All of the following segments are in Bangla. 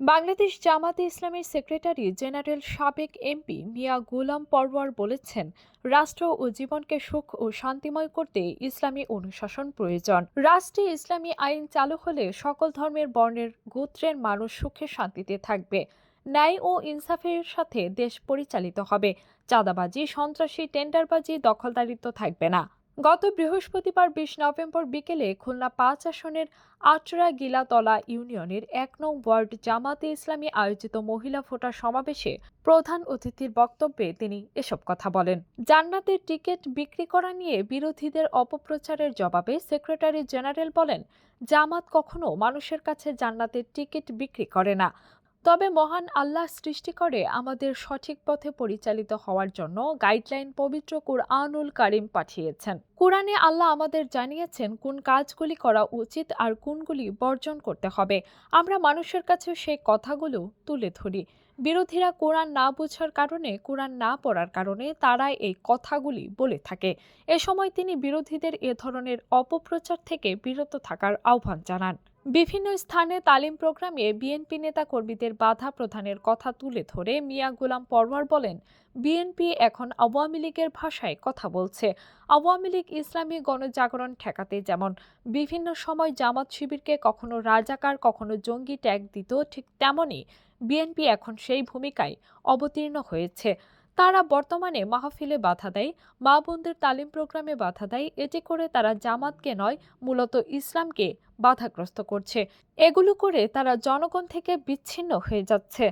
বাংলাদেশ জামাতে ইসলামের সেক্রেটারি জেনারেল সাবেক এমপি মিয়া গোলাম পরওয়ার বলেছেন, রাষ্ট্র ও জীবনকে সুখ ও শান্তিময় করতে ইসলামী অনুশাসন প্রয়োজন। রাষ্ট্রে ইসলামী আইন চালু হলে সকল ধর্মের বর্ণের গোত্রের মানুষ সুখে শান্তিতে থাকবে। ন্যায় ও ইনসাফের সাথে দেশ পরিচালিত হবে। চাঁদাবাজি, সন্ত্রাসী, টেন্ডারবাজি, দখলদারিত্ব থাকবে না। গত বৃহস্পতিবার বিশ নভেম্বর বিকেলে খুলনা পাঁচ আসনের আটরা গিলাতলা ইউনিয়নের এক নং ওয়ার্ড জামাতে ইসলামী আয়োজিত মহিলা ভোটার সমাবেশে প্রধান অতিথির বক্তব্যে তিনি এসব কথা বলেন। জান্নাতের টিকিট বিক্রি করা নিয়ে বিরোধীদের অপপ্রচারের জবাবে সেক্রেটারি জেনারেল বলেন, জামাত কখনো মানুষের কাছে জান্নাতের টিকিট বিক্রি করে না। তবে মহান আল্লাহ সৃষ্টি করে আমাদের সঠিক পথে পরিচালিত হওয়ার জন্য গাইডলাইন পবিত্র কুরআনুল কারিম পাঠিয়েছেন। কোরআনে আল্লাহ আমাদের জানিয়েছেন কোন কাজগুলি করা উচিত আর কোনগুলি বর্জন করতে হবে। আমরা মানুষের কাছে সেই কথাগুলো তুলে ধরি। বিরোধীরা কোরআন না বোঝার কারণে, কোরআন না পড়ার কারণে তারাই এই কথাগুলি বলে থাকে। এ সময় তিনি বিরোধীদের এ ধরনের অপপ্রচার থেকে বিরত থাকার আহ্বান জানান। বিভিন্ন স্থানে তালিম প্রোগ্রামে বিএনপি নেতা কর্মীদের বাধা প্রদানের কথা তুলে ধরে মিয়া গোলাম পরওয়ার বলেন, বিএনপি এখন আওয়ামী লীগের ভাষায় কথা বলছে। আওয়ামী লীগ ইসলামী গণজাগরণ ঠেকাতে যেমন বিভিন্ন সময় জামাত শিবিরকে কখনো রাজাকার, কখনো জঙ্গি ট্যাগ দিত, ঠিক তেমনই বিএনপি এখন সেই ভূমিকায় অবতীর্ণ হয়েছে। তারা বর্তমানে মাহফিলে বাধা দেয়, মা বোনদের তালিম প্রোগ্রামে বাধা দেয়, এতে করে তারা জামাতকে নয়, মূলত ইসলামকে বাধাগ্রস্ত করছে। এগুলো করে তারা জনগণ থেকে বিচ্ছিন্ন হয়ে যাচ্ছে।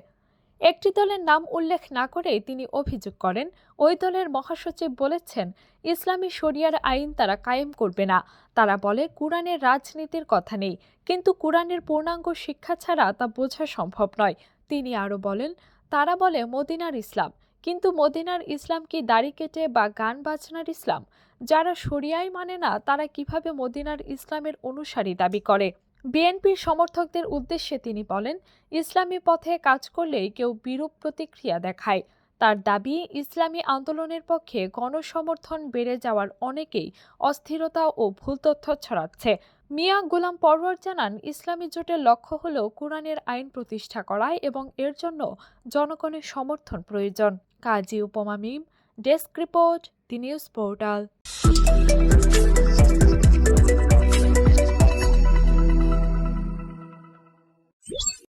একটি দলের নাম উল্লেখ না করে তিনি অভিযোগ করেন, ওই দলের মহাসচিব বলেছেন, ইসলামী শরিয়ার আইন তারা কায়েম করবে না। তারা বলে কোরআনের রাজনীতির কথা নেই, কিন্তু কোরআনের পূর্ণাঙ্গ শিক্ষা ছাড়া তা বোঝা সম্ভব নয়। তিনি আরও বলেন, তারা বলে, মদিনার ইসলাম কিন্তু মদিনার ইসলাম কি দাড়ি কেটে বা গান বাজনার ইসলাম, যারা শরিয়াই মানে না, তারা কীভাবে মদিনার ইসলামের অনুসারী দাবি করে? বিএনপির সমর্থকদের উদ্দেশ্যে তিনি বলেন, ইসলামী পথে কাজ করলেই কেউ বিরূপ প্রতিক্রিয়া দেখায়। তার দাবি, ইসলামী আন্দোলনের পক্ষে গণসমর্থন বেড়ে যাওয়ার অনেকেই অস্থিরতা ও ভুল তথ্য ছড়াচ্ছে। মিয়া গোলাম পরওয়ার জানান, ইসলামী জোটের লক্ষ্য হল কোরআনের আইন প্রতিষ্ঠা করা এবং এর জন্য জনগণের সমর্থন প্রয়োজন। Kazi Upama Mim desk report the news portal.